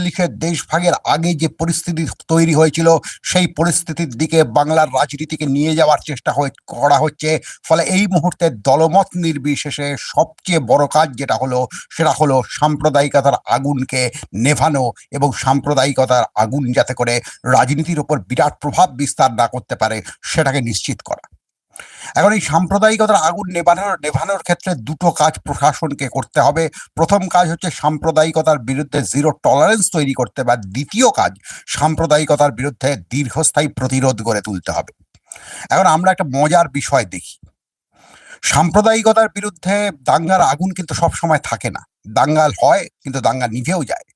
চল্লিশের দেশভাগের আগে যে পরিস্থিতি তৈরি হয়েছিল, সেই পরিস্থিতির দিকে বাংলার রাজনীতিকে নিয়ে যাওয়ার চেষ্টা করা হচ্ছে। ফলে এই মুহূর্তে দলমত নির্বিশেষে সবচেয়ে বড় কাজ যেটা হলো, সেটা হলো সাম্প্রদায়িকতার আগুনকে নেভানো এবং সাম্প্রদায়িকতার আগুন যাতে করে রাজনীতির উপর বিরাট প্রভাব বিস্তার না করতে পারে, সেটাকে নিশ্চিত করা। এখন এই সাম্প্রদায়িকতার আগুন নেভানোর নেভানোর ক্ষেত্রে দুটো কাজ প্রশাসনকে করতে হবে। প্রথম কাজ হচ্ছে সাম্প্রদায়িকতার বিরুদ্ধে জিরো টলারেন্স তৈরি করতে বা দ্বিতীয় কাজ সাম্প্রদায়িকতার বিরুদ্ধে দীর্ঘস্থায়ী প্রতিরোধ গড়ে তুলতে হবে। এখন আমরা একটা মজার বিষয় দেখি। সাম্প্রদায়িকতার বিরুদ্ধে দাঙ্গার আগুন কিন্তু সব সময় থাকে না। দাঙ্গাল হয়, কিন্তু দাঙ্গা নিভেও যায়।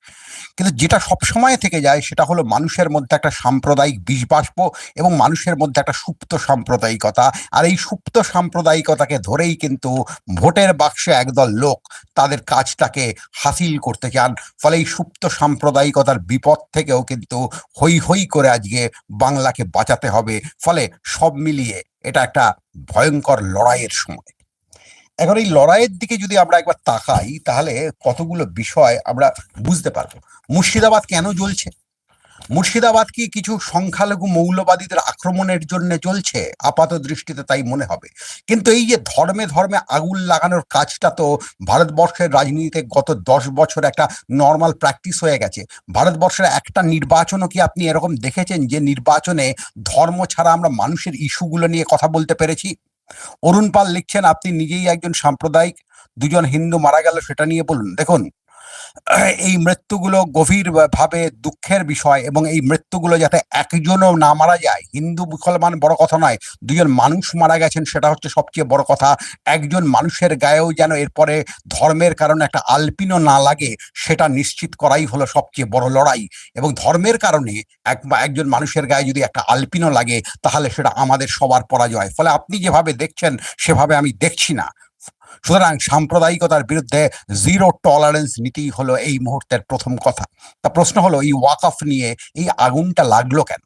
কিন্তু যেটা সব সময় থেকে যায় সেটা হলো মানুষের মধ্যে একটা সাম্প্রদায়িক বিষবাষ্প এবং মানুষের মধ্যে একটা সুপ্ত সাম্প্রদায়িকতা। আর এই সুপ্ত সাম্প্রদায়িকতাকে ধরেই কিন্তু ভোটের বাক্সে একদল লোক তাদের কাজটাকে হাসিল করতে চান। ফলে এই সুপ্ত সাম্প্রদায়িকতার বিপদ থেকেও কিন্তু হই হই করে আজকে বাংলাকে বাঁচাতে হবে। ফলে সব মিলিয়ে এটা একটা ভয়ঙ্কর লড়াইয়ের সময়। এখন এই লড়াইয়ের দিকে যদি আমরা একবার তাকাই, তাহলে কতগুলো বিষয় আমরা বুঝতে পারব। মুর্শিদাবাদ কেন জ্বলছে? মুর্শিদাবাদ কি কিছু সংখ্যালঘু মৌলবাদীদের আক্রমণের জন্য চলছে আপাত দৃষ্টিতে তাই মনে হবে। কিন্তু এই যে ধর্মে ধর্মে আগুন লাগানোর কাজটা তো ভারতবর্ষের রাজনীতিতে গত দশ বছর একটা নর্মাল প্র্যাকটিস হয়ে গেছে। ভারতবর্ষের একটা নির্বাচনও কি আপনি এরকম দেখেছেন যে নির্বাচনে ধর্ম ছাড়া আমরা মানুষের ইস্যুগুলো নিয়ে কথা বলতে পেরেছি? অরুণ পাল লিখছেন, আপনি নিজেই একজন সাম্প্রদায়িক, দুজন হিন্দু মারা গেল, সেটা নিয়ে বলুন। দেখুন এই মৃত্যুগুলো গভীর ভাবে দুঃখের বিষয় এবং এই মৃত্যুগুলো যাতে একজনও না মারা যায়, হিন্দু মুসলমান বড় কথা নয় দুজন মানুষ মারা গেছেন সেটা হচ্ছে সবচেয়ে বড় কথা। একজন মানুষের গায়েও যেন এরপরে ধর্মের কারণে একটা আলপিনও না লাগে, সেটা নিশ্চিত করাই হলো সবচেয়ে বড় লড়াই। এবং ধর্মের কারণে এক একজন মানুষের গায়ে যদি একটা আলপিনও লাগে, তাহলে সেটা আমাদের সবার পরাজয়। ফলে আপনি যেভাবে দেখছেন, সেভাবে আমি দেখছি না। সুতরাং সাম্প্রদায়িকতার বিরুদ্ধে জিরো টলারেন্স নীতি হলো এই মুহূর্তের প্রথম কথা। তা প্রশ্ন হলো, এই ওয়াকফ নিয়ে এই আগুনটা লাগল কেন?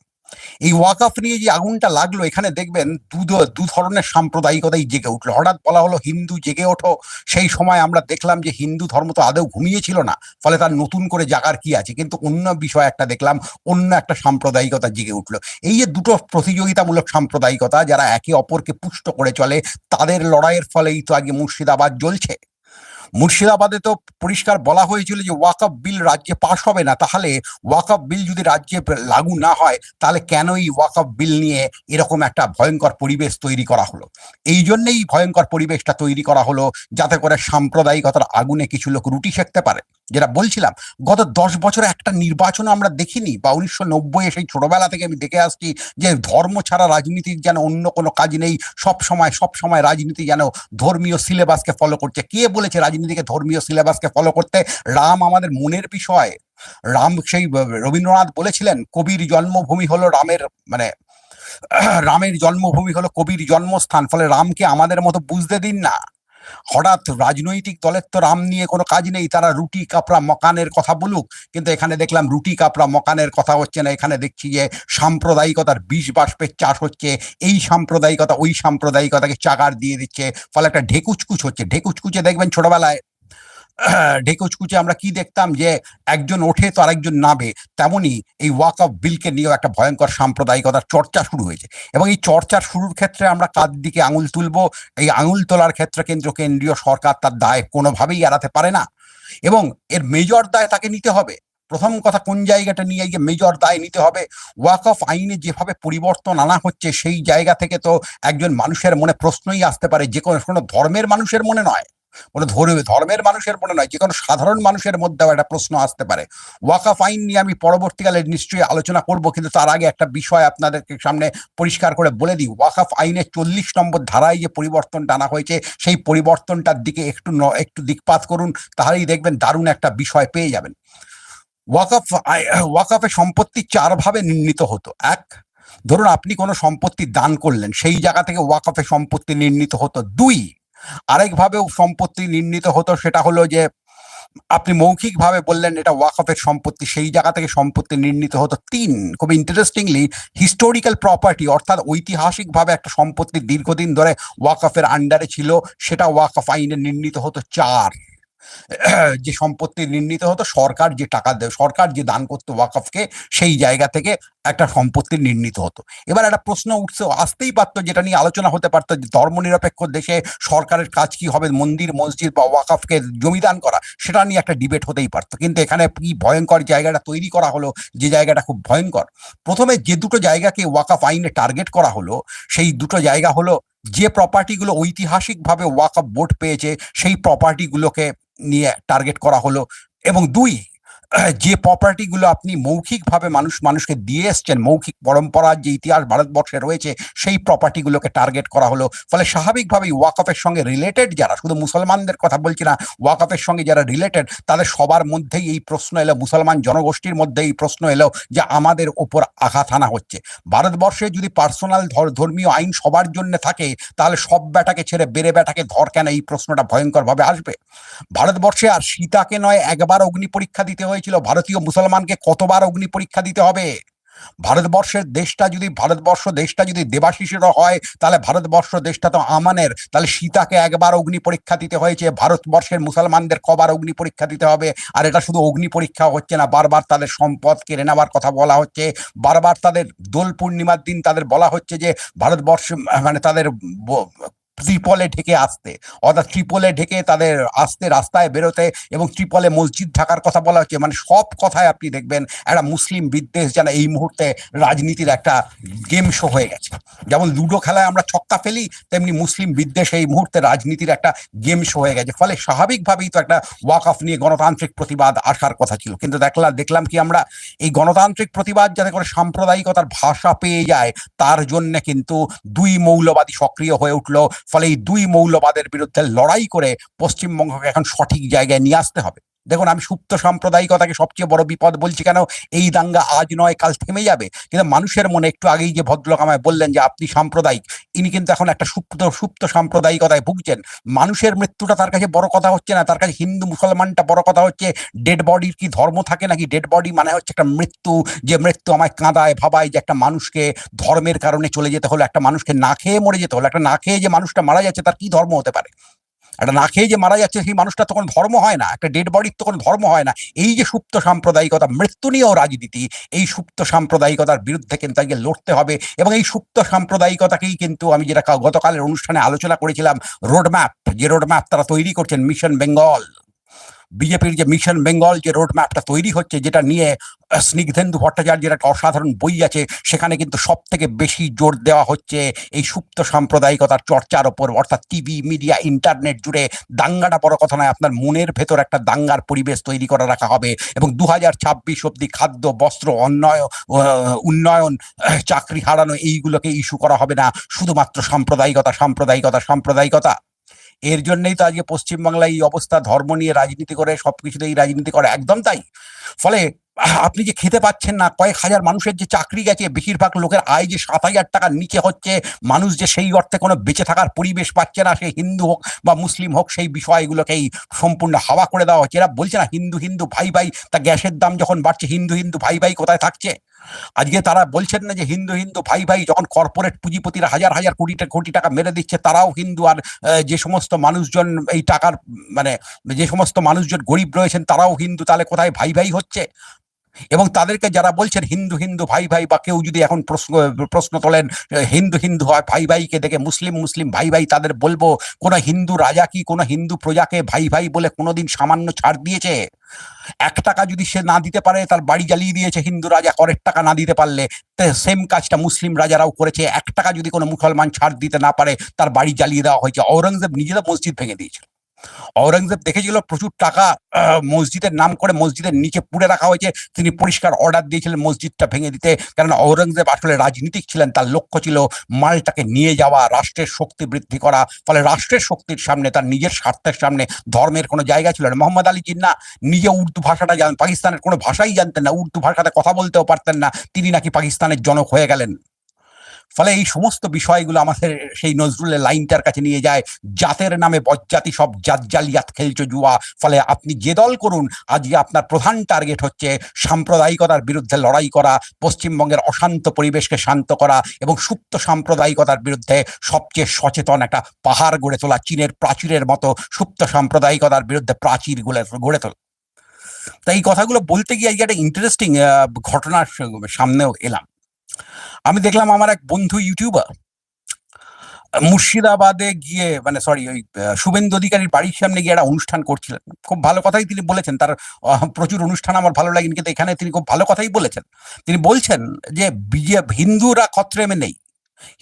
এই ওয়াকফ নিয়ে যে আগুনটা লাগল, এখানে দেখবেন দু দু ধরনের সাম্প্রদায়িকতাই জেগে উঠল। হঠাৎ বলা হলো, হিন্দু জেগে ওঠো। সেই সময় আমরা দেখলাম যে, হিন্দু ধর্ম তো আদৌ ঘুমিয়েছিল না। ফলে তার নতুন করে জাগার কি আছে? কিন্তু অন্য বিষয় একটা দেখলাম, অন্য একটা সাম্প্রদায়িকতা জেগে উঠল। এই যে দুটো প্রতিযোগিতামূলক সাম্প্রদায়িকতা, যারা একে অপরকে পুষ্ট করে চলে, তাদের লড়াইয়ের ফলেই তো আগে মুর্শিদাবাদ জ্বলছে। মুর্শিদাবাদে তো পরিষ্কার বলা হয়েছিল যে ওয়াকআপ বিল রাজ্যে পাশ হবে না। তাহলে ওয়াকআপ বিল যদি রাজ্যে লাগু না হয়, তাহলে কেন এই ওয়াকআপ বিল নিয়ে এরকম একটা ভয়ঙ্কর পরিবেশ তৈরি করা হলো? এই জন্যেই ভয়ঙ্কর পরিবেশটা তৈরি করা হলো, যাতে করে সাম্প্রদায়িকতার আগুনে কিছু লোক রুটি সেঁকতে পারে। যেটা বলছিলাম, গত দশ বছরে একটা নির্বাচনও আমরা দেখিনি, বা উনিশশো নব্বই সেই ছোটবেলা থেকে আমি দেখে আসছি যে ধর্ম ছাড়া রাজনীতির যেন অন্য কোনো কাজ নেই, সব সময় সব সময় রাজনীতি যেন ধর্মীয় সিলেবাসকে ফলো করছে। কে বলেছে রাজনীতিকে ধর্মীয় সিলেবাসকে ফলো করতে রাম আমাদের মনের বিষয়। রাম সেই রবীন্দ্রনাথ বলেছিলেন, কবির জন্মভূমি হলো রামের মানে রামের জন্মভূমি হলো কবির জন্মস্থান, ফলে রামকে আমাদের মতো বুঝতে দিন না। হঠাৎ রাজনৈতিক দলের তো রাম নিয়ে কোনো কাজ নেই, তারা রুটি কাপড়া মকানের কথা বলুক। কিন্তু এখানে দেখলাম রুটি কাপড়া মকানের কথা হচ্ছে না, এখানে দেখছি যে সাম্প্রদায়িকতার বিষ বাষ্পের চাষ হচ্ছে, এই সাম্প্রদায়িকতা, ওই সাম্প্রদায়িকতাকে চাকার দিয়ে দিচ্ছে, ফলে একটা ঢেকুচকুচ হচ্ছে। ঢেকুচকুচে দেখবেন ছোটবেলায় ঢেকুচকুচে আমরা কি দেখতাম যে একজন ওঠে তো আরেকজন নাবে তেমনি এই ওয়াক অফ বিলকে নিয়েও একটা ভয়ঙ্কর সাম্প্রদায়িকতার চর্চা শুরু হয়েছে। এবং এই চর্চার শুরুর ক্ষেত্রে আমরা কার দিকে আঙুল তুলব, এই আঙুল তোলার ক্ষেত্রে কেন্দ্র, কেন্দ্রীয় সরকার তার দায় কোনোভাবেই এড়াতে পারে না। এবং এর মেজর দায় তাকে নিতে হবে। প্রথম কথা, কোন জায়গাটা নিয়ে গিয়ে মেজর দায় নিতে হবে? ওয়াক অফ আইনে যেভাবে পরিবর্তন আনা হচ্ছে, সেই জায়গা থেকে তো একজন মানুষের মনে প্রশ্নই আসতে পারে, যে কোনো ধর্মের মানুষের মনে নয়। কোনো ধর্মে, ধর্মের মানুষের মনে নয় যে কোনো সাধারণ মানুষের মধ্যেও একটা প্রশ্ন আসতে পারে। ওয়াকাফ আইন নিয়ে আমি পরবর্তীকালে নিশ্চয়ই আলোচনা করব, কিন্তু তার আগে একটা বিষয় আপনাদেরকে সামনে পরিষ্কার করে বলে দিই। ওয়াকাফ আইনের চল্লিশ নম্বর ধারায় যে পরিবর্তনটা আনা হয়েছে, সেই পরিবর্তনটার দিকে একটু একটু দিকপাত করুন, তাহলেই দেখবেন দারুণ একটা বিষয় পেয়ে যাবেন। ওয়াকাফ ওয়াকাফে সম্পত্তি চার ভাবে নির্ণীত হতো। এক, ধরুন আপনি কোনো সম্পত্তি দান করলেন, সেই জায়গা থেকে ওয়াকাফে সম্পত্তি নির্ণীত হতো। দুই আরেকভাবেও সম্পত্তি নির্ণীত হতো, সেটা হলো যে আপনি মৌখিকভাবে বললেন এটা ওয়াকফের সম্পত্তি, সেই জায়গা থেকে সম্পত্তি নির্ণীত হতো। তিন, খুব ইন্টারেস্টিংলি হিস্টোরিক্যাল প্রপার্টি অর্থাৎ ঐতিহাসিকভাবে একটা সম্পত্তি দীর্ঘদিন ধরে ওয়াকফের আন্ডারে ছিল, সেটা ওয়াকফ আইনে নির্ণীত হতো। চার যে সম্পত্তি নির্ণীত হতো, সরকার যে টাকা দেয়, সরকার যে দান করতো ওয়াকফকে, সেই জায়গা থেকে একটা সম্পত্তি নির্ণীত হতো। এবার একটা প্রশ্ন উঠছে আসতেই পারতো যেটা নিয়ে আলোচনা হতে পারতো, যে ধর্মনিরপেক্ষ দেশে সরকারের কাজ কি হবে, মন্দির, মসজিদ বা ওয়াকফকে জমিদান করা, সেটা নিয়ে একটা ডিবেট হতেই পারতো। কিন্তু এখানে কি ভয়ঙ্কর জায়গাটা তৈরি করা হলো, যে জায়গাটা খুব ভয়ঙ্কর? প্রথমে যে দুটো জায়গাকে ওয়াকফ আইনে টার্গেট করা হলো, সেই দুটো জায়গা হলো যে প্রপার্টিগুলো ঐতিহাসিকভাবে ওয়াকফ বোর্ড পেয়েছে সেই প্রপার্টিগুলোকে নিয়ে টার্গেট করা হলো। এবং দুই যে প্রপার্টিগুলো আপনি মৌখিকভাবে মানুষ, মানুষকে দিয়ে এসছেন, মৌখিক পরম্পরার যে ইতিহাস ভারতবর্ষে রয়েছে, সেই প্রপার্টিগুলোকে টার্গেট করা হলো। ফলে স্বাভাবিকভাবেই ওয়াকফের সঙ্গে রিলেটেড যারা, শুধু মুসলমানদের কথা বলছি না, ওয়াকফের সঙ্গে যারা রিলেটেড তাদের সবার মধ্যেই এই প্রশ্ন এলো, মুসলমান জনগোষ্ঠীর মধ্যে এই প্রশ্ন এলো যে আমাদের ওপর আঘাত আনা হচ্ছে। ভারতবর্ষে যদি পার্সোনাল ধর্মীয় আইন সবার জন্য থাকে, তাহলে সব ব্যাটাকে ছেড়ে বেড়ে ব্যাটাকে ধর কেন? এই প্রশ্নটা ভয়ঙ্করভাবে আসবে। ভারতবর্ষে আর সীতাকে নয়, একবার অগ্নি পরীক্ষা দিতে হয়েছিল, ভারতীয় মুসলমানকে কতবার অগ্নি পরীক্ষা দিতে হবে? ভারতবর্ষের দেশটা যদি, ভারতবর্ষ দেশটা যদি দেবাশিসেরও হয়, তাহলে ভারতবর্ষ দেশটা তো আমানের। তাহলে সীতাকে একবার অগ্নি পরীক্ষা দিতে হয়েছে, ভারতবর্ষের মুসলমানদের কবার অগ্নি পরীক্ষা দিতে হবে? আর এটা শুধু অগ্নি পরীক্ষা হচ্ছে না, বারবার তাদের সম্পদ কেড়ে নেওয়ার কথা বলা হচ্ছে। বারবার তাদের দোল পূর্ণিমার দিন তাদের বলা হচ্ছে যে, ভারতবর্ষ মানে তাদের ত্রিপলে ঢেকে আসতে। অর্থাৎ ত্রিপলে ঢেকে তাদের আসতে রাস্তায় বেরোতে এবং ত্রিপলে মসজিদ ঢাকার কথা বলা হচ্ছে। মানে সব কথায় আপনি দেখবেন একটা মুসলিম বিদ্বেষ যেন এই মুহূর্তে রাজনীতির একটা গেম শো হয়ে গেছে। যেমন লুডো খেলায় আমরা ছক্কা ফেলি, তেমনি মুসলিম বিদ্বেষ এই মুহূর্তে রাজনীতির একটা গেম শো হয়ে গেছে। ফলে স্বাভাবিকভাবেই তো একটা ওয়াক অফ নিয়ে গণতান্ত্রিক প্রতিবাদ আসার কথা ছিল। কিন্তু দেখলাম দেখলাম কি আমরা, এই গণতান্ত্রিক প্রতিবাদ যাতে করে সাম্প্রদায়িকতার ভাষা পেয়ে যায়, তার জন্য কিন্তু দুই মৌলবাদী সক্রিয় হয়ে উঠল ফলে এই দুই মৌলবাদের বিরুদ্ধে লড়াই করে পশ্চিমবঙ্গকে এখন সঠিক জায়গায় নিয়ে আসতে হবে। দেখুন, আমি সুপ্ত সাম্প্রদায়িকতাকে সবচেয়ে বড় বিপদ বলছি কেন? এই দাঙ্গা আজ নয়, কাল থেমে যাবে। কিন্তু মানুষের মনে একটু আগেই যে ভদ্রলোক আমায় বললেন যে, আপনি সাম্প্রদায়িক। ইনি কিন্তু এখন একটা সুপ্ত সুপ্ত সাম্প্রদায়িকতায় ভুগছেন। মানুষের মৃত্যুটা তার কাছে বড় কথা হচ্ছে না, তার কাছে হিন্দু, মুসলমানটা বড় কথা হচ্ছে। ডেড বডির কি ধর্ম থাকে নাকি? ডেড বডি মানে হচ্ছে একটা মৃত্যু, যে মৃত্যু আমায় কাঁদায়, ভাবায় যে একটা মানুষকে ধর্মের কারণে চলে যেতে হলো, একটা মানুষকে না খেয়ে মরে যেতে হলো, একটা না খেয়ে যে মানুষটা মারা যাচ্ছে, তার কি ধর্ম হতে পারে? একটা না খেয়ে যে মারা যাচ্ছে সেই মানুষটা তখন ধর্ম হয় না, একটা ডেড বডির তখন ধর্ম হয় না। এই যে সুপ্ত সাম্প্রদায়িকতা, মৃত্যু নিয়েও রাজনীতি, এই সুপ্ত সাম্প্রদায়িকতার বিরুদ্ধে কিন্তু আজকে লড়তে হবে এবং এই সুপ্ত সাম্প্রদায়িকতাকেই কিন্তু আমি যেটা গতকালের অনুষ্ঠানে আলোচনা করেছিলাম রোডম্যাপ যে রোডম্যাপ তারা তৈরি করছেন মিশন বেঙ্গল বিজেপির যে মিশন বেঙ্গল যে রোড ম্যাপটা তৈরি হচ্ছে, যেটা নিয়ে স্নিগ্ধেন্দু ভট্টাচার্যের একটা অসাধারণ বই আছে, সেখানে কিন্তু সব থেকে বেশি জোর দেওয়া হচ্ছে এই সুপ্ত সাম্প্রদায়িকতার চর্চার ওপর, অর্থাৎ টিভি, মিডিয়া, ইন্টারনেট জুড়ে দাঙ্গাটা বড় কথা নয় আপনার মনের ভেতর একটা দাঙ্গার পরিবেশ তৈরি করে রাখা হবে। এবং দু হাজার ছাব্বিশ অব্দি খাদ্য, বস্ত্র অন্যয় উন্নয়ন চাকরি হারানো এইগুলোকে ইস্যু করা হবে না। শুধুমাত্র সাম্প্রদায়িকতা সাম্প্রদায়িকতা সাম্প্রদায়িকতা। এর জন্যই তো আজকে পশ্চিমবাংলায় এই অবস্থা, ধর্ম নিয়ে রাজনীতি করে, সবকিছুতেই রাজনীতি করে। একদম তাই। ফলে আপনি যে খেতে পাচ্ছেন না, কয়েক হাজার মানুষের যে চাকরি গেছে, বেশিরভাগ লোকের আয় যে সাত হাজার টাকার নিচে হচ্ছে, মানুষ যে সেই অর্থে কোনো বেঁচে থাকার পরিবেশ পাচ্ছে না, সে হিন্দু হোক বা মুসলিম হোক, সেই বিষয়গুলোকেই সম্পূর্ণ হাওয়া করে দেওয়া হচ্ছে। এরা বলছে না, হিন্দু হিন্দু, ভাই ভাই। তা গ্যাসের দাম যখন বাড়ছে, হিন্দু হিন্দু, ভাই ভাই কোথায় থাকছে? আজকে তারা বলছেন না যে হিন্দু হিন্দু, ভাই ভাই, যখন কর্পোরেট পুঁজিপতিরা হাজার হাজার কোটি কোটি টাকা মেরে দিচ্ছে, তারাও হিন্দু আর যে সমস্ত মানুষজন এই টাকার মানে যে সমস্ত মানুষজন গরিব রয়েছেন, তারাও হিন্দু, তাহলে কোথায় ভাই ভাই হচ্ছে? এবং তাদেরকে যারা বলছেন, হিন্দু হিন্দু, ভাই ভাই, বা কেউ যদি এখন প্রশ্ন প্রশ্ন তোলেন, হিন্দু হিন্দু, হয়, ভাই, ভাইকে দেখে মুসলিম মুসলিম, ভাই ভাই, তাদের বলব, কোন হিন্দু রাজা কি কোন হিন্দু প্রজাকে ভাই ভাই বলে কোনোদিন সামান্য ছাড় দিয়েছে? এক টাকা যদি সে না দিতে পারে, তার বাড়ি জ্বালিয়ে দিয়েছে হিন্দু রাজা করের টাকা না দিতে পারলে সেম কাজটা মুসলিম রাজারাও করেছে। এক টাকা যদি কোনো মুসলমান ছাড় দিতে না পারে, তার বাড়ি জ্বালিয়ে দেওয়া হয়েছে। ঔরঙ্গজেব নিজেরা মসজিদ ভেঙে দিয়েছিল। ঔরঙ্গজেব দেখেছিল প্রচুর টাকা মসজিদের নাম করে মসজিদের নিচে পুড়ে রাখা হয়েছে। তিনি পরিষ্কার অর্ডার দিয়েছিলেন মসজিদটা ভেঙে দিতে। কারণ ঔরঙ্গজেব আসলে রাজনীতিক ছিলেন, তার লক্ষ্য ছিল মালটাকে নিয়ে যাওয়া, রাষ্ট্রের শক্তি বৃদ্ধি করা। ফলে রাষ্ট্রের শক্তির সামনে, তার নিজের স্বার্থের সামনে ধর্মের কোনো জায়গা ছিল না। মোহাম্মদ আলী জিন্না নিজে উর্দু ভাষাটা জানেন পাকিস্তানের কোনো ভাষাই জানতেন না। উর্দু ভাষাতে কথা বলতেও পারতেন না। তিনি নাকি পাকিস্তানের জনক হয়ে গেলেন। ফলে এই সমস্ত বিষয়গুলো আমাদের সেই নজরুলের লাইনটার কাছে নিয়ে যায়। জাতের নামে বজ্জাতি সব জাত জালিয়াত খেলছো জুয়া। ফলে আপনি যে দল করুন, আজকে আপনার প্রধান টার্গেট হচ্ছে সাম্প্রদায়িকতার বিরুদ্ধে লড়াই করা, পশ্চিমবঙ্গের অশান্ত পরিবেশকে শান্ত করা এবং সুপ্ত সাম্প্রদায়িকতার বিরুদ্ধে সবচেয়ে সচেতন একটা পাহাড় গড়ে তোলা, চীনের প্রাচীরের মতো সুপ্ত সাম্প্রদায়িকতার বিরুদ্ধে প্রাচীর গড়ে তোলা। তাই এই কথাগুলো বলতে গিয়ে একটা ইন্টারেস্টিং ঘটনার সামনেও এলাম। আমি দেখলাম আমার এক বন্ধু ইউটিউবার মুর্শিদাবাদে গিয়ে মানে সরি ওই শুভেন্দু অধিকারীর বাড়ির সামনে গিয়ে একটা অনুষ্ঠান করছিলেন। খুব ভালো কথাই তিনি বলেছেন, তার প্রচুর অনুষ্ঠান আমার ভালো লাগেনি, কিন্তু এখানে তিনি খুব ভালো কথাই বলেছেন। তিনি বলছেন যে বিজেপি হিন্দুরা খত্রেমে নেই,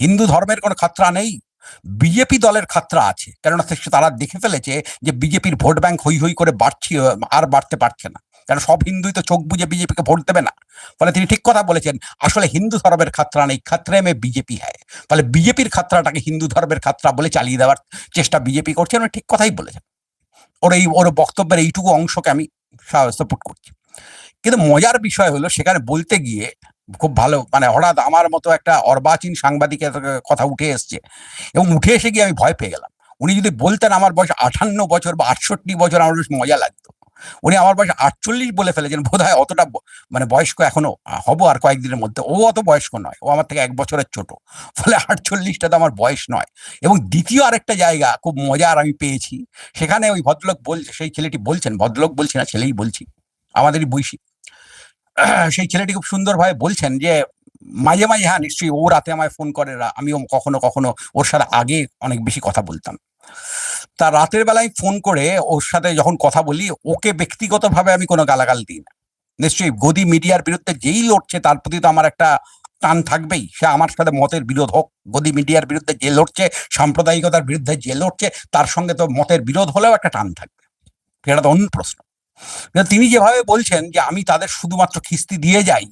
হিন্দু ধর্মের কোনো খাতরা নেই, বিজেপি দলের খাতরা আছে, কেননা তারা দেখে ফেলেছে যে, বিজেপির ভোট ব্যাংক হই হই করে বাড়ছে আর বাড়তে পারছে না। কারণ সব হিন্দুই তো চোখ বুঝে বিজেপিকে ভোট দেবে না? ফলে তিনি ঠিক কথা বলেছেন, আসলে হিন্দু ধর্মের খাতরা নেই খাতরে মে বিজেপি হ্যায়। ফলে বিজেপির খাতরাটাকে হিন্দু ধর্মের খাতরা বলে চালিয়ে দেওয়ার চেষ্টা বিজেপি করছে, উনি ঠিক কথাই বলেছেন। ওর এই, ওর বক্তব্যের এইটুকু অংশকে আমি সাপোর্ট করছি। কিন্তু মজার বিষয় হলো, সেখানে বলতে গিয়ে খুব ভালো মানে হঠাৎ আমার মতো একটা অর্বাচীন সাংবাদিকের কথা উঠে এসছে এবং উঠে এসে গিয়ে আমি ভয় পেয়ে গেলাম। উনি যদি বলতেন আমার বয়স আঠান্ন বছর বা আটষট্টি বছর, আমার বেশ মজা লাগতো। উনি আমার বয়স আটচল্লিশ বলে ফেলেছেন বোধ হয় অতটা মানে বয়স্ক এখনও হব আর কয়েকদিনের মধ্যে। ও অত বয়স্ক নয়, ও আমার থেকে এক বছরের ছোট। ফলে আটচল্লিশটা তো আমার বয়স নয়। এবং দ্বিতীয় আরেকটা জায়গা খুব মজার আমি পেয়েছি, সেখানে ওই ভদ্রলোক বলছে সেই ছেলেটি বলছেন, ভদ্রলোক বলছি না, ছেলেই বলছি, আমাদেরই বৈশী। সেই ছেলেটি খুব সুন্দরভাবে বলছেন যে, মাঝে মাঝে হ্যাঁ নিশ্চয়ই ও রাতে আমায় ফোন করে আমিও কখনো কখনো ওর সাথে আগে অনেক বেশি কথা বলতাম। তা রাতের বেলায় ফোন করে ওর সাথে যখন কথা বলি, ওকে ব্যক্তিগতভাবে আমি কোনো গালাগাল দিই না। নিশ্চয়ই গদি মিডিয়ার বিরুদ্ধে যেই লড়ছে তার প্রতি তো আমার একটা টান থাকবেই। সে আমার সাথে মতের বিরোধ হোক, গদি মিডিয়ার বিরুদ্ধে যে লড়ছে, সাম্প্রদায়িকতার বিরুদ্ধে যে লড়ছে, তার সঙ্গে তো মতের বিরোধ হলেও একটা টান থাকবে। সেটা তো অন্য প্রশ্ন। তিনি যেভাবে বলছেন যে আমি তাদের শুধুমাত্র খিস্তি দিয়ে যাই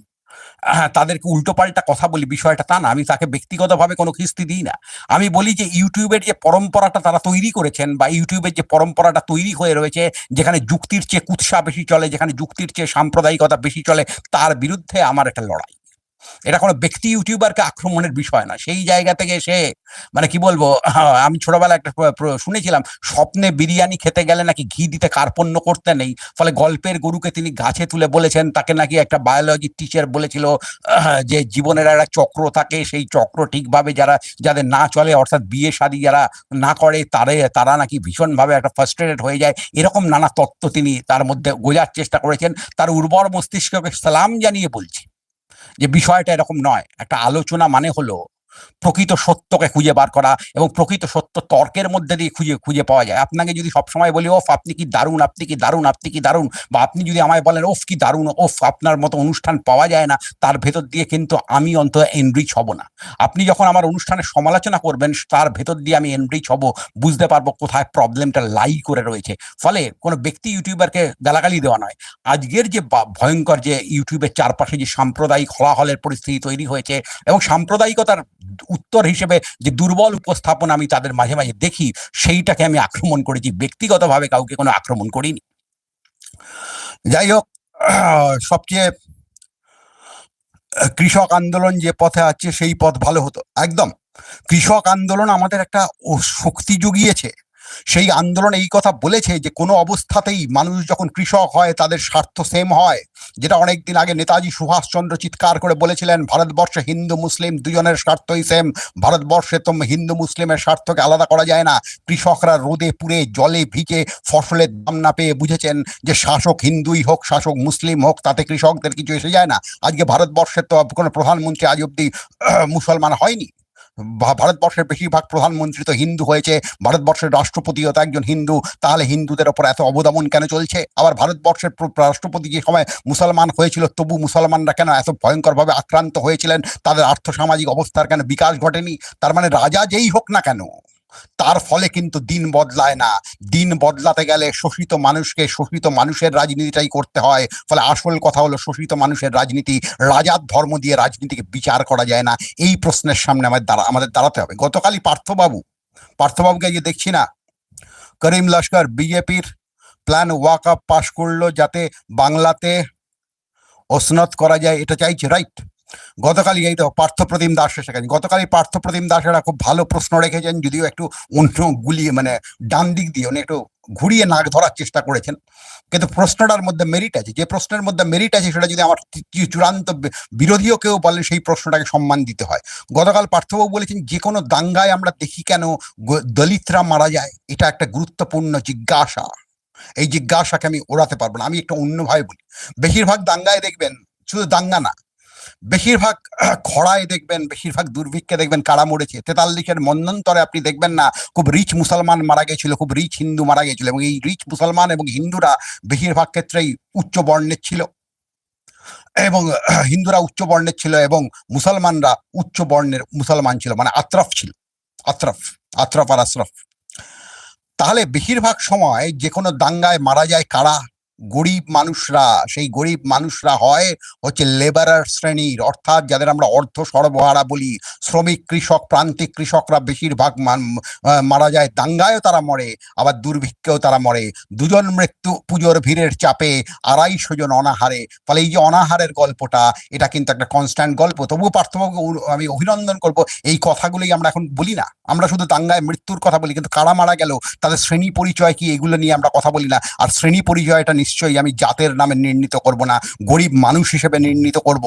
তাদেরকে উল্টোপাল্টা কথা বলি, বিষয়টা তা না, আমি তাকে ব্যক্তিগতভাবে কোনো কিস্তি দিই না। আমি বলি যে, ইউটিউবের যে পরম্পরাটা তারা তৈরি করেছেন বা ইউটিউবের যে পরম্পরাটা তৈরি হয়ে রয়েছে, যেখানে যুক্তির চেয়ে কুৎসা বেশি চলে, যেখানে যুক্তির চেয়ে সাম্প্রদায়িকতা বেশি চলে, তার বিরুদ্ধে আমার একটা লড়াই। এটা কোনো ব্যক্তি ইউটিউবারকে আক্রমণের বিষয় না। সেই জায়গা থেকে সে মানে কি বলব আমি ছোটবেলায় একটা শুনেছিলাম, স্বপ্নে বিরিয়ানি খেতে গেলে নাকি ঘি দিতে কার্পণ্য করতে নেই। ফলে গল্পের গরুকে তিনি গাছে তুলে বলেছেন, তাকে নাকি একটা বায়োলজি টিচার বলেছিল যে জীবনের একটা চক্র থাকে, সেই চক্র ঠিকভাবে যারা, যাদের না চলে, অর্থাৎ বিয়ে শাদী যারা না করে, তারে, তারা নাকি ভীষণভাবে একটা ফার্স্ট্রেটেড হয়ে যায়। এরকম নানা তত্ত্ব তিনি তার মধ্যে গোজার চেষ্টা করেছেন। তার উর্বর মস্তিষ্ককে সালাম জানিয়ে বলছি। যে বিষয়টা এরকম নয় একটা আলোচনা মানে হলো প্রকৃত সত্যকে খুঁজে বার করা এবং প্রকৃত সত্য তর্কের মধ্যে দিয়ে খুঁজে খুঁজে পাওয়া যায়। আপনাকে যদি সবসময় বলি, ওফ, আপনি কি দারুণ, আপনি কি দারুণ, আপনি কি দারুণ? বা আপনি যদি আমায় বলেন, ওফ, কি দারুণ, ওফ, আপনার মতো অনুষ্ঠান পাওয়া যায় না, তার ভেতর দিয়ে কিন্তু আমি অন্তত এনরিচ হব না। আপনি যখন আমার অনুষ্ঠানের সমালোচনা করবেন, তার ভেতর দিয়ে আমি এনরিচ হব, বুঝতে পারব কোথায় প্রবলেমটা লাই করে রয়েছে। ফলে কোনো ব্যক্তি ইউটিউবারকে গালাগালি দেওয়া নয়। আজকের যে ভয়ঙ্কর যে ইউটিউবের চারপাশে যে সাম্প্রদায়িক হলাহলের পরিস্থিতি তৈরি হয়েছে এবং সাম্প্রদায়িকতার উত্তর হিসেবে যে দুর্বল উপস্থাপন আমি তাদের মাঝে মাঝে দেখি, সেইটাকে আমি আক্রমণ করেছি। ব্যক্তিগতভাবে কাউকে কোনো আক্রমণ করিনি। যাই হোক সবচেয়ে, কৃষক আন্দোলন যে পথে আছে সেই পথ ভালো হতো। একদম। কৃষক আন্দোলন আমাদের একটা শক্তি জুগিয়েছে। সেই আন্দোলন এই কথা বলেছে যে কোনো অবস্থাতেই মানুষ যখন কৃষক হয়, তাদের স্বার্থ সেম হয়। যেটা অনেকদিন আগে নেতাজি সুভাষচন্দ্র চিৎকার করে বলেছিলেন, ভারতবর্ষে হিন্দু, মুসলিম দুজনের স্বার্থই সেম ভারতবর্ষে তো হিন্দু, মুসলিমের স্বার্থকে আলাদা করা যায় না। কৃষকরা রোদে পুড়ে জলে ভিজে ফসলের দাম না পেয়ে বুঝেছেন যে শাসক হিন্দুই হোক, শাসক মুসলিম হোক, তাতে কৃষকদের কিছু এসে যায় না। আজকে ভারতবর্ষের তো কোনো প্রধানমন্ত্রী আজ অব্দি মুসলমান হয়নি। ভারতবর্ষের বেশিরভাগ প্রধানমন্ত্রী তো হিন্দু হয়েছে। ভারতবর্ষের রাষ্ট্রপতিও তো একজন হিন্দু। তাহলে হিন্দুদের ওপর এত অবদমন কেন চলছে? আবার ভারতবর্ষের রাষ্ট্রপতি যে সময় মুসলমান হয়েছিল, তবু মুসলমানরা কেন এত ভয়ঙ্করভাবে আক্রান্ত হয়েছিলেন? তাদের আর্থসামাজিক অবস্থার কেন বিকাশ ঘটেনি? তার মানে রাজা যেই হোক না কেন। তার ফলে কিন্তু দিন বদলায় না। দিন বদলাতে গেলে শোষিত মানুষকে শোষিত মানুষের রাজনীতিটাই করতে হয়। ফলে আসল কথা হলো শোষিত মানুষের রাজনীতি, রাজার ধর্ম দিয়ে রাজনীতিকে বিচার করা যায় না। এই প্রশ্নের সামনে আমাদের দাঁড়া, আমাদের দাঁড়াতে হবে। গতকালই পার্থবাবু, পার্থবাবুকে যে দেখছি না? করিম লস্কর, বিজেপির প্ল্যান ওয়াক আপ পাশ করল যাতে বাংলাতে ওসনত করা যায়, এটা চাইছে রাইট গতকালই এই তো পার্থপ্রতিম দাস এসে গেছেন গতকালই পার্থপ্রতিম দাসেরা খুব ভালো প্রশ্ন রেখেছেন, যদিও একটু অন্য গুলিয়ে মানে ডান দিক দিয়ে উনি একটু ঘুরিয়ে নাক ধরার চেষ্টা করেছেন। কিন্তু প্রশ্নটার মধ্যে মেরিট আছে। যে প্রশ্নের মধ্যে মেরিট আছে সেটা যদি আমার চূড়ান্ত বিরোধীও কেউ বলে সেই প্রশ্নটাকে সম্মান দিতে হয়। গতকাল পার্থবাবু বলেছেন, যে কোনো দাঙ্গায় আমরা দেখি কেন দলিতরা মারা যায়? এটা একটা গুরুত্বপূর্ণ জিজ্ঞাসা। এই জিজ্ঞাসাকে আমি ওড়াতে পারব না। আমি একটু অন্যভাবে বলি। বেশিরভাগ দাঙ্গায় দেখবেন, শুধু দাঙ্গা না বেশিরভাগ খরায় দেখবেন, বেশিরভাগ দুর্ভিক্ষে দেখবেন কারা মরেছে। তেতাল্লিশের মন্বন্তরে আপনি দেখবেন না, খুব রিচ মুসলমান মারা গেছিল, খুব রিচ হিন্দু মারা গেছিল এবং এই রিচ মুসলমান এবং হিন্দুরা বেশিরভাগ ক্ষেত্রেই উচ্চ বর্ণের ছিল। এবং হিন্দুরা উচ্চ বর্ণের ছিল এবং মুসলমানরা উচ্চ বর্ণের মুসলমান ছিল মানে আত্রফ ছিল। আত্রফ আত্রফ আর আশরফ। তাহলে বেশিরভাগ সময় যে কোনো দাঙ্গায় মারা যায় কারা গরিব মানুষরা, সেই গরিব মানুষরা হয় হচ্ছে লেবারার শ্রেণির, অর্থাৎ যাদের আমরা অর্ধ সর্বহারা বলি, শ্রমিক, কৃষক, প্রান্তিক কৃষকরা বেশিরভাগ মারা যায় দাঙ্গায়ও তারা মরে, আবার দুর্ভিক্ষেও তারা মরে। দুজন মৃত্যু পুজোর ভিড়ের চাপে আড়াইশো জন অনাহারে। ফলে এই যে অনাহারের গল্পটা, এটা কিন্তু একটা কনস্ট্যান্ট গল্প। তবুও পার্থবাবুকে আমি অভিনন্দন করব, এই কথাগুলোই আমরা এখন বলি না। আমরা শুধু দাঙ্গায় মৃত্যুর কথা বলি, কিন্তু কারা মারা গেল, তাদের শ্রেণি পরিচয় কি, এগুলো নিয়ে আমরা কথা বলি না। আর শ্রেণি পরিচয়টা নিশ্চয়ই আমি জাতের নামে নির্ণীত করব না, গরিব মানুষ হিসেবে নির্ণীত করব।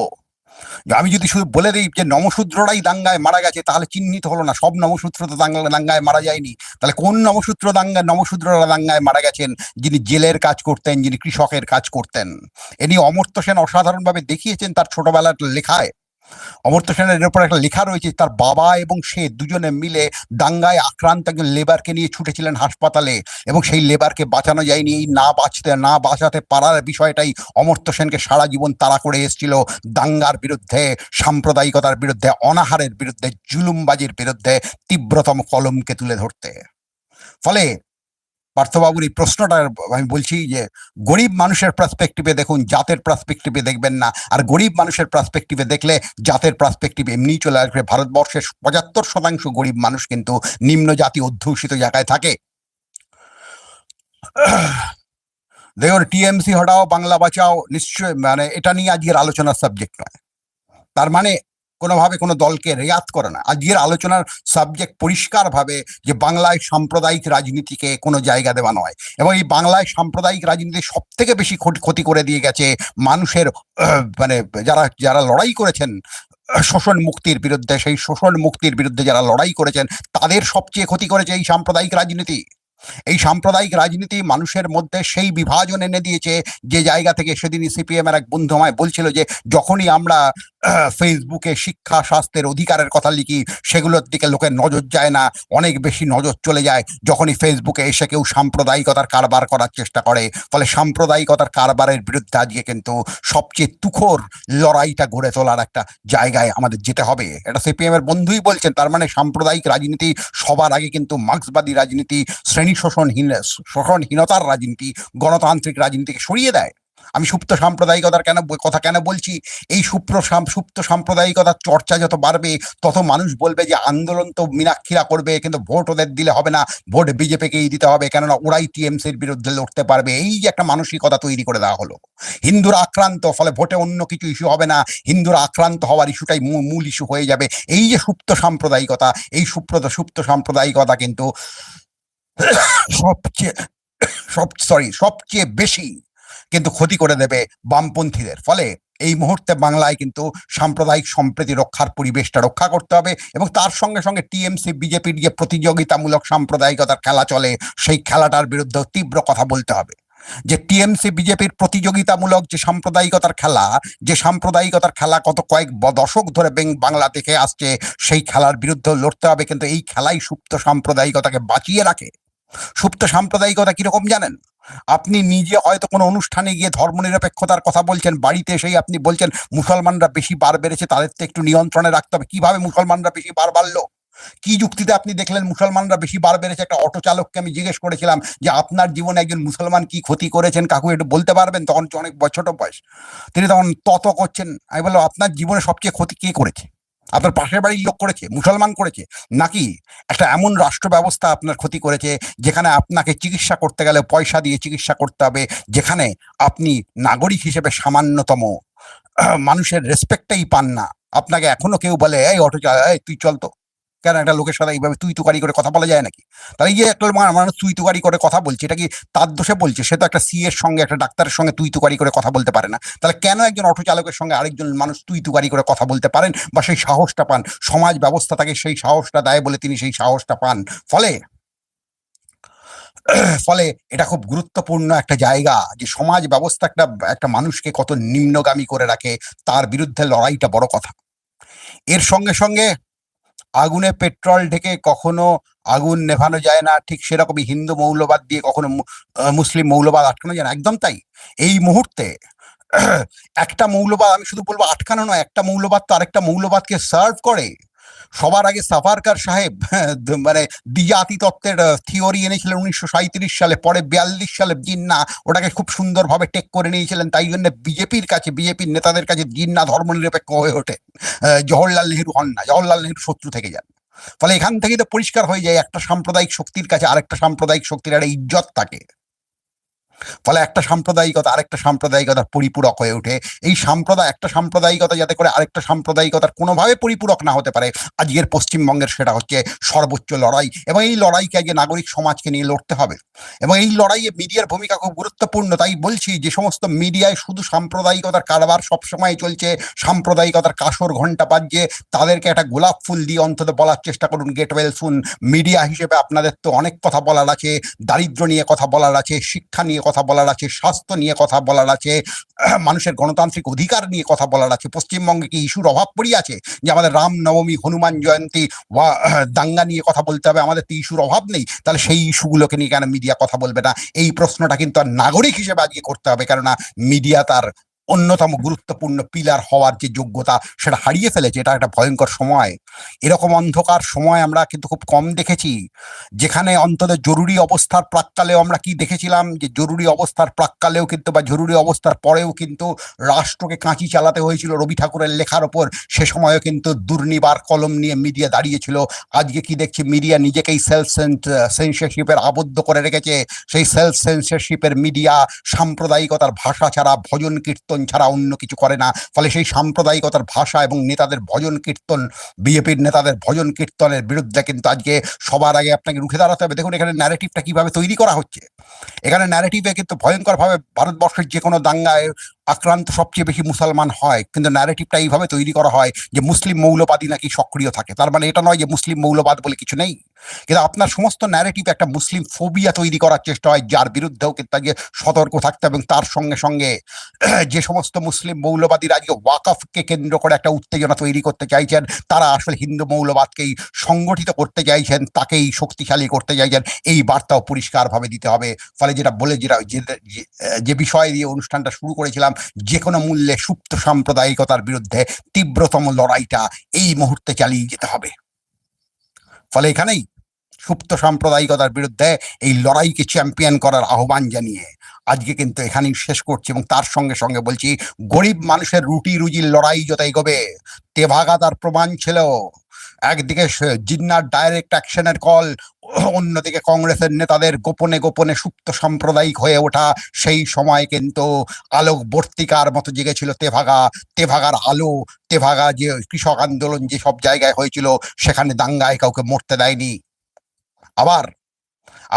আমি যদি শুধু বলে দিই যে নমশূদ্ররাই দাঙ্গায় মারা গেছে, তাহলে চিহ্নিত হলো না, সব নমসূত্র তো দাঙ্গা, দাঙ্গায় মারা যায়নি। তাহলে কোন নমসূত্র দাঙ্গায় নমশূদ্ররা দাঙ্গায় মারা গেছেন? যিনি জেলের কাজ করতেন, যিনি কৃষকের কাজ করতেন। এ নিয়ে অমর্ত্য সেন অসাধারণভাবে দেখিয়েছেন তার ছোটবেলার লেখায়। অমর্ত্য সেনের এর উপর একটা লেখা রয়েছে, তার বাবা এবং সে দুজনে মিলে দাঙ্গায় আক্রান্ত একজন লেবারকে নিয়ে ছুটেছিলেন হাসপাতালে এবং সেই লেবারকে বাঁচানো যায়নি। এই না বাঁচতে, না বাঁচাতে পারার বিষয়টাই অমর্ত্য সেনকে সারা জীবন তাড়া করে এসেছিল। দাঙ্গার বিরুদ্ধে, সাম্প্রদায়িকতার বিরুদ্ধে, অনাহারের বিরুদ্ধে, জুলুমবাজির বিরুদ্ধে তীব্রতম কলমকে তুলে ধরতে। ফলে পার্থবাবুর এই প্রশ্নটা আমি বলছি যে, গরিব মানুষের পার্সপেক্টিভে দেখুন, জাতের পার্সপেক্টিভে দেখবেন না। আর গরিব মানুষের পার্সপেক্টিভে দেখলে, জাতের পার্সপেক্টিভ এমনি চলে আসবে। ভারতবর্ষের পঁচাত্তর শতাংশ গরিব মানুষ কিন্তু নিম্ন জাতি অধ্যুষিত জায়গায় থাকে। দেখুন, টিএমসি হটাও, বাংলা বাঁচাও, নিশ্চয় মানে এটা নিয়ে আজকের আলোচনার সাবজেক্ট নয়। তার মানে কোনোভাবে কোনো দলকে রেয়াত করে না। আজকের আলোচনার সাবজেক্ট পরিষ্কারভাবে যে বাংলায় সাম্প্রদায়িক রাজনীতিকে কোনো জায়গা দেওয়া নয় এবং এই বাংলায় সাম্প্রদায়িক রাজনীতি সব থেকে বেশি ক্ষতি- করে দিয়ে গেছে মানুষের মানে যারা যারা লড়াই করেছেন শোষণ মুক্তির বিরুদ্ধে, সেই শোষণ মুক্তির বিরুদ্ধে যারা লড়াই করেছেন, তাদের সবচেয়ে ক্ষতি করেছে এই সাম্প্রদায়িক রাজনীতি। এই সাম্প্রদায়িক রাজনীতি মানুষের মধ্যে সেই বিভাজন এনে দিয়েছে যে জায়গা থেকে সেদিনই সিপিএম এর এক বন্ধু আমায় বলছিল যে, যখনই আমরা ফেসবুকে শিক্ষা, স্বাস্থ্যের অধিকারের কথা লিখি, সেগুলোর দিকে লোকের নজর যায় না, অনেক বেশি নজর চলে যায় যখনই ফেসবুকে এসে কেউ সাম্প্রদায়িকতার কারবার করার চেষ্টা করে। ফলে সাম্প্রদায়িকতার কারবারের বিরুদ্ধে আজকে কিন্তু সবচেয়ে তুখোর লড়াইটা গড়ে তোলার একটা জায়গায় আমাদের যেতে হবে। এটা সিপিএম এর বন্ধুই বলছেন, তার মানে সাম্প্রদায়িক রাজনীতি সবার আগে কিন্তু মার্ক্সবাদী রাজনীতি শ্রেণি শোষণহীন শোষণহীনতার রাজনীতি, গণতান্ত্রিক রাজনীতিকে সরিয়ে দেয়। আমি সুপ্ত সাম্প্রদায়িকতার কেন কথা কেন বলছি? এই সুপ্র সুপ্ত সাম্প্রদায়িকতার চর্চা যত বাড়বে, তত মানুষ বলবে যে আন্দোলন তো মীনাক্ষীরা করবে, কিন্তু ভোট ওদের দিলে হবে না। ভোট বিজেপিকেই দিতে হবে, কেননা ওরাই টিএমসির বিরুদ্ধে লড়তে পারবে। এই যে একটা মানসিকতা তৈরি করে দেওয়া হলো। হিন্দুরা আক্রান্ত, ফলে ভোটে অন্য কিছু ইস্যু হবে না। হিন্দুরা আক্রান্ত হওয়ার ইস্যুটাই মূল ইস্যু হয়ে যাবে। এই যে সুপ্ত সাম্প্রদায়িকতা, এই সুপ্রত সুপ্ত সাম্প্রদায়িকতা কিন্তু সবচেয়ে, সব সরি সবচেয়ে বেশি কিন্তু ক্ষতি করে দেবে বামপন্থীদের। ফলে এই মুহূর্তে বাংলায় কিন্তু সাম্প্রদায়িক সম্প্রীতি রক্ষার পরিবেশটা রক্ষা করতে হবে এবং তার সঙ্গে সঙ্গে টিএমসি, বিজেপির যে প্রতিযোগিতামূলক সাম্প্রদায়িকতার খেলা চলে, সেই খেলাটার বিরুদ্ধে তীব্র কথা বলতে হবে। যে টিএমসি, বিজেপির প্রতিযোগিতামূলক যে সাম্প্রদায়িকতার খেলা, যে সাম্প্রদায়িকতার খেলা কত কয়েক দশক ধরে বাংলা থেকে আসছে, সেই খেলার বিরুদ্ধে লড়তে হবে। কিন্তু এই খেলাই সুপ্ত সাম্প্রদায়িকতাকে বাঁচিয়ে রাখে। সুপ্ত সাম্প্রদায়িকতা কীরকম জানেন? আপনি নিজে হয়তো কোনো অনুষ্ঠানে গিয়ে ধর্মনিরপেক্ষতার কথা বলছেন, বাড়িতে এসেই আপনি বলছেন, মুসলমানরা বেশি বার বেড়েছে, তাদের তো একটু নিয়ন্ত্রণে রাখতে হবে। কীভাবে মুসলমানরা বেশি বার বাড়লো? কি যুক্তিতে আপনি দেখলেন মুসলমানরা বেশি বার বেড়েছে? একটা অটো চালককে আমি জিজ্ঞেস করেছিলাম যে, আপনার জীবনে একজন মুসলমান কি ক্ষতি করেছেন? কাকু একটু বলতে পারবেন? তখন অনেক বছর বয়স। তিনি তখন তত করছেন। আমি বললাম, আপনার জীবনে সবচেয়ে ক্ষতি কে করেছে? আপনার পাশের বাড়ির লোক করেছে, মুসলমান করেছে, নাকি একটা এমন রাষ্ট্র ব্যবস্থা আপনার ক্ষতি করেছে, যেখানে আপনাকে চিকিৎসা করতে গেলে পয়সা দিয়ে চিকিৎসা করতে হবে, যেখানে আপনি নাগরিক হিসেবে সামান্যতম মানুষের রেসপেক্টটাই পান না। আপনাকে এখনও কেউ বলে, এই অটো চালা, এই তুই চল তো। কেন একটা লোকের সাথে এইভাবে তুই তুকারি করে কথা বলা যায় নাকি? তাহলে এই যে একটা মানুষ তুই তুকারি করে কথা বলছে, এটা কি তার দোষে বলছে? সে তো একটা সি এর সঙ্গে, একটা ডাক্তারের সঙ্গে তুই তুকারি করে কথা বলতে পারে না। তাহলে কেন একজন অটো চালকের সঙ্গে আরেকজন মানুষ তুই তুকারি করে কথা বলতে পারেন বা সেই সাহসটা পান? সমাজ ব্যবস্থা তাকে সেই সাহসটা দেয় বলে তিনি সেই সাহসটা পান। ফলে ফলে এটা খুব গুরুত্বপূর্ণ একটা জায়গা যে সমাজ ব্যবস্থা একটা একটা মানুষকে কত নিম্নগামী করে রাখে, তার বিরুদ্ধে লড়াইটা বড় কথা। এর সঙ্গে সঙ্গে আগুনে পেট্রোল ঢেকে কখনো আগুন নেভানো যায় না, ঠিক সেরকমই হিন্দু মৌলবাদ দিয়ে কখনো মুসলিম মৌলবাদ আটকানো যায় না। একদম তাই। এই মুহূর্তে একটা মৌলবাদ, আমি শুধু বলব আটকানো নয়, একটা মৌলবাদ তো আরেকটা মৌলবাদকে সার্ভ করে। সবার আগে সাফারকার সাহেব মানে দ্বিজাতি তত্ত্বের থিওরি এনেছিলেন উনিশশো সালে, পরে বিয়াল্লিশ সালে জিন্না ওটাকে খুব সুন্দরভাবে টেক করে নিয়েছিলেন। তাই জন্য বিজেপির কাছে, বিজেপির নেতাদের কাছে জিন্না ধর্মনিরপেক্ষ হয়ে ওঠে। জওহরলাল নেহরু হন না, জওহরলাল নেহরু শত্রু থেকে যান। ফলে এখান থেকেই তো পরিষ্কার হয়ে যায়, একটা সাম্প্রদায়িক শক্তির কাছে আরেকটা সাম্প্রদায়িক শক্তির একটা ইজ্জত থাকে ফলে একটা সাম্প্রদায়িকতা, আরেকটা সাম্প্রদায়িকতার পরিপূরক হয়ে ওঠে। এই সাম্প্রদায় একটা সাম্প্রদায়িকতা যাতে করে আরেকটা সাম্প্রদায়িকতার কোনোভাবে পরিপূরক না হতে পারে, আজকের পশ্চিমবঙ্গের সেটা হচ্ছে সর্বোচ্চ লড়াই। এবং এই লড়াইকে আজকে নাগরিক সমাজকে নিয়ে লড়তে হবে। এবং এই লড়াইয়ে মিডিয়ার ভূমিকা খুব গুরুত্বপূর্ণ। তাই বলছি, যে সমস্ত মিডিয়ায় শুধু সাম্প্রদায়িকতার কারবার সবসময় চলছে, সাম্প্রদায়িকতার কাসর ঘণ্টা বাজছে, তাদেরকে একটা গোলাপ ফুল দিয়ে অন্তত বলার চেষ্টা করুন গেট ওয়েল শুন মিডিয়া হিসেবে আপনাদের তো অনেক কথা বলার আছে, দারিদ্র নিয়ে কথা বলার আছে, শিক্ষা নিয়ে কথা বলার আছে, স্বাস্থ্য নিয়ে কথা বলার আছে, মানুষের গণতান্ত্রিক অধিকার নিয়ে কথা বলার আছে। পশ্চিমবঙ্গে কি ইস্যুর অভাব পড়িয়াছে? যে আমাদের রামনবমী হনুমান জয়ন্তী বা দাঙ্গা নিয়ে কথা বলতে হবে, আমাদের তো ইস্যুর অভাব নেই। তাহলে সেই ইস্যুগুলোকে নিয়ে কেন মিডিয়া কথা বলবে না? এই প্রশ্নটা কিন্তু আর নাগরিক হিসেবে আজকে করতে হবে, কেননা মিডিয়া তার অন্যতম গুরুত্বপূর্ণ পিলার হওয়ার যে যোগ্যতা, সেটা হারিয়ে ফেলেছে, এটা একটা ভয়ঙ্কর সময়। এরকম অন্ধকার সময় আমরা কিন্তু খুব কম দেখেছি। যেখানে অন্তত জরুরি অবস্থার প্রাককালেও আমরা কি দেখেছিলাম? যে জরুরি অবস্থার প্রাককালেও কিন্তু বা জরুরি অবস্থার পরেও কিন্তু রাষ্ট্রকে কাঁচি চালাতে হয়েছিল রবি ঠাকুরের লেখার ওপর। সে সময়ও কিন্তু দুর্নিবার কলম নিয়ে মিডিয়া দাঁড়িয়েছিল। আজকে কি দেখছি? মিডিয়া নিজেকেই সেলফ সেন্সারশিপের আবদ্ধ করে রেখেছে। সেই সেলফ সেন্সারশিপের মিডিয়া সাম্প্রদায়িকতার ভাষা ছাড়া ভজন কীর্তন ছাড়া অন্য কিছু করে না। ফলে সেই সাম্প্রদায়িকতার ভাষা এবং নেতাদের ভজন কীর্তন, বিজেপির নেতাদের ভজন কীর্তনের বিরুদ্ধে কিন্তু আজকে সবার আগে আপনাকে রুখে দাঁড়াতে হবে। দেখুন এখানে ন্যারেটিভটা কীভাবে তৈরি করা হচ্ছে। এখানে ন্যারেটিভে কিন্তু ভয়ঙ্করভাবে ভারতবর্ষের যে কোনো দাঙ্গায় আক্রান্ত সবচেয়ে বেশি মুসলমান হয়। কিন্তু ন্যারেটিভটা এইভাবে তৈরি করা হয় যে মুসলিম মৌলবাদী নাকি সক্রিয় থাকে। তার মানে এটা নয় যে মুসলিম মৌলবাদ বলে কিছু নেই। কিন্তু আপনার সমস্ত ন্যারেটিভ একটা মুসলিম ফোবিয়া তৈরি করার চেষ্টা হয়, যার বিরুদ্ধেও কিন্তু সতর্ক থাকতে এবং তার সঙ্গে সঙ্গে যে সমস্ত মুসলিম মৌলবাদীরা আজকে ওয়াকফকে কেন্দ্র করে একটা উত্তেজনা তৈরি করতে চাইছেন। তারা আসলে হিন্দু মৌলবাদকেই সংগঠিত করতে চাইছেন, তাকেই শক্তিশালী করতে চাইছেন। এই বার্তাও পরিষ্কারভাবে দিতে হবে। ফলে যেটা বলে যেটা যে- বিষয় দিয়ে অনুষ্ঠানটা শুরু করেছিলাম যে কোনো মূল্যে সুপ্ত সাম্প্রদায়িকতার বিরুদ্ধে তীব্রতম লড়াইটা এই মুহূর্তে চালিয়ে যেতে হবে। ফলে এখানেই সুপ্ত সাম্প্রদায়িকতার বিরুদ্ধে এই লড়াইকে চ্যাম্পিয়ন করার আহ্বান জানিয়ে আজকে কিন্তু এখানেই শেষ করছি এবং তার সঙ্গে সঙ্গে বলছি, গরিব মানুষের রুটি রুজির লড়াই যত এগোবে তেভাগা তার প্রমাণ ছিল। একদিকে জিন্নার ডাইরেক্ট অ্যাকশনের কল, অন্যদিকে কংগ্রেসের নেতাদের গোপনে গোপনে সুপ্ত সাম্প্রদায়িক হয়ে ওঠা, সেই সময় কিন্তু আলোক বর্তিকার মতো জেগেছিল তেভাগা। তেভাগার আলো, তেভাগা যে কৃষক আন্দোলন যে সব জায়গায় হয়েছিল, সেখানে দাঙ্গায় কাউকে মরতে দেয়নি। আবার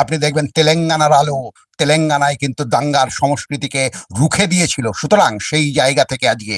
আপনি দেখবেন তেলেঙ্গানার আলো, তেলেঙ্গানায় কিন্তু দাঙ্গার সংস্কৃতিকে রুখে দিয়েছিল। সুতরাং সেই জায়গা থেকে আজকে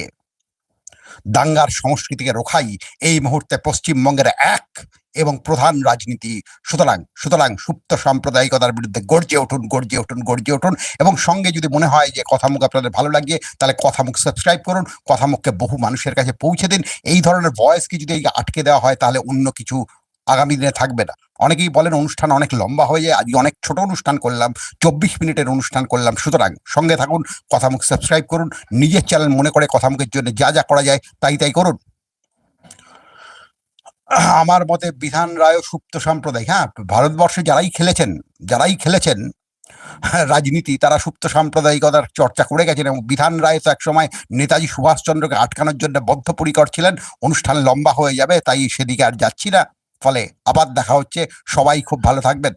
দাঙ্গার সংস্কৃতিকে রোখাই এই মুহূর্তে পশ্চিমবঙ্গের এক এবং প্রধান রাজনীতি। সুতরাং সুতরাং সুপ্ত সাম্প্রদায়িকতার বিরুদ্ধে গর্জে উঠুন গর্জে উঠুন গর্জে উঠুন এবং সঙ্গে যদি মনে হয় যে কথামুখ আপনাদের ভালো লাগে তাহলে কথামুখ সাবস্ক্রাইব করুন, কথামুখকে বহু মানুষের কাছে পৌঁছে দিন। এই ধরনের ভয়েসকে যদি আটকে দেওয়া হয়, তাহলে অন্য কিছু আগামী দিনে থাকবে না। অনেকেই বলেন অনুষ্ঠান অনেক লম্বা হয়ে যায় আজকে অনেক ছোট অনুষ্ঠান করলাম, চব্বিশ মিনিটের অনুষ্ঠান করলাম। সুতরাং সঙ্গে থাকুন কথামুখ সাবস্ক্রাইব করুন, নিজের চ্যানেল মনে করে কথামুখের জন্য যা যা করা যায় তাই তাই করুন। আমার মতে বিধান রায় সুপ্ত সাম্প্রদায়িক হ্যাঁ ভারতবর্ষে যারাই খেলেছেন যারাই খেলেছেন রাজনীতি, তারা সুপ্ত সাম্প্রদায়িকতার চর্চা করে গেছেন এবং বিধান রায় তো একসময় নেতাজি সুভাষচন্দ্রকে আটকানোর জন্য বদ্ধপরিকর ছিলেন। অনুষ্ঠান লম্বা হয়ে যাবে, তাই সেদিকে আর যাচ্ছি না। ফলে আবার দেখা হচ্ছে। সবাই খুব ভালো থাকবেন।